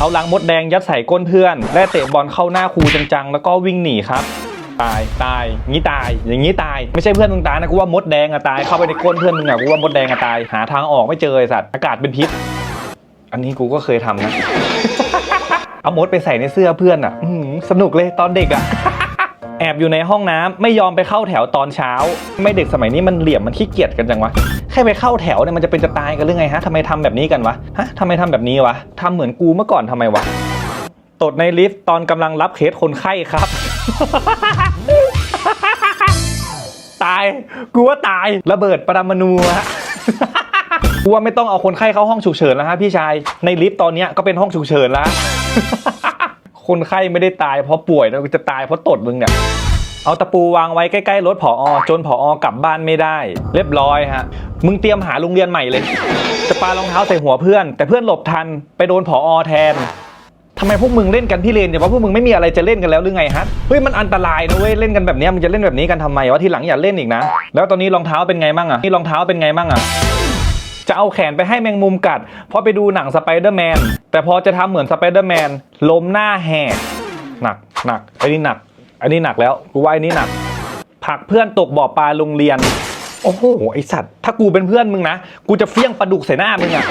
เอาลังมดแดงยัดใส่ก้นเพื่อน และเตะบอลเข้าหน้าครูจังๆ แล้วก็วิ่งหนีครับ ตายตายงี้ตาย อย่างงี้ตาย ไม่ใช่เพื่อนมึงตายนะกูว่ามดแดงอะตายเข้าไปในก้นเพื่อนมึงอะกูว่ามดแดงอะตายหาทางออกไม่เจอไอ้สัตว์อากาศเป็นพิษ อันนี้กูก็เคยทำนะเอามดไปใส่ในเสื้อเพื่อนอะสนุกเลยตอนเด็กอะ แอบอยู่ในห้องน้ำไม่ยอมไปเข้าแถวตอนเช้า ไม่เด็กสมัยนี้มันเหลี่ยมมันขี้เกียจกันจังวะแค่ไปเข้าแถวเนี่ยมันจะเป็นจะตายกันหรือไงฮะทำไมทำแบบนี้กันวะฮะทำไมทำแบบนี้วะทำเหมือนกูเมื่อก่อนทำไมวะตดในลิฟต์ตอนกำลังรับเคสคนไข้ครับ ตายกูว่าตายระเบิดปรมาณูฮะกูว่าไม่ต้องเอาคนไข้เข้าห้องฉุกเฉินแล้วฮะพี่ชายในลิฟต์ตอนเนี้ยก็เป็นห้องฉุกเฉินแล้ว คนไข้ไม่ได้ตายเพราะป่วยนะจะตายเพราะตดมึงเนี่ยเอาตะปูวางไว้ใกล้ๆรถผอจนผอกลับบ้านไม่ได้ เรียบร้อยฮะ มึงเตรียมหาโรงเรียนใหม่เลย จะปารองเท้าใส่หัวเพื่อน แต่เพื่อนหลบทันไปโดนผอแทนทำไมพวกมึงเล่นกันพี่เลนเนี่ยว่าพวกมึงไม่มีอะไรจะเล่นกันแล้วหรือไงฮะเฮ้ยมันอันตรายนะเว้ยเล่นกันแบบนี้มึงจะเล่นแบบนี้กันทำไมวะทีหลังอย่าเล่นอีกนะ แล้วตอนนี้รองเท้าเป็นไงมั่งอะนี่รองเท้าเป็นไงมั่งอะ จะเอาแขนไปให้แมงมุมกัด เพราะไปดูหนังสไปเดอร์แมนแต่พอจะทำเหมือนสไปเดอร์แมนล้มหน้าแหกหนักหนักอันนี้หนักอันนี้หนักแล้วกูว่าอันนี้หนักผักเพื่อนตกบ่อปลาโรงเรียน โอ้โหไอสัตว์ถ้ากูเป็นเพื่อนมึงนะ กูจะเฟี้ยงปลาดุกใส่หน้ามึงอะ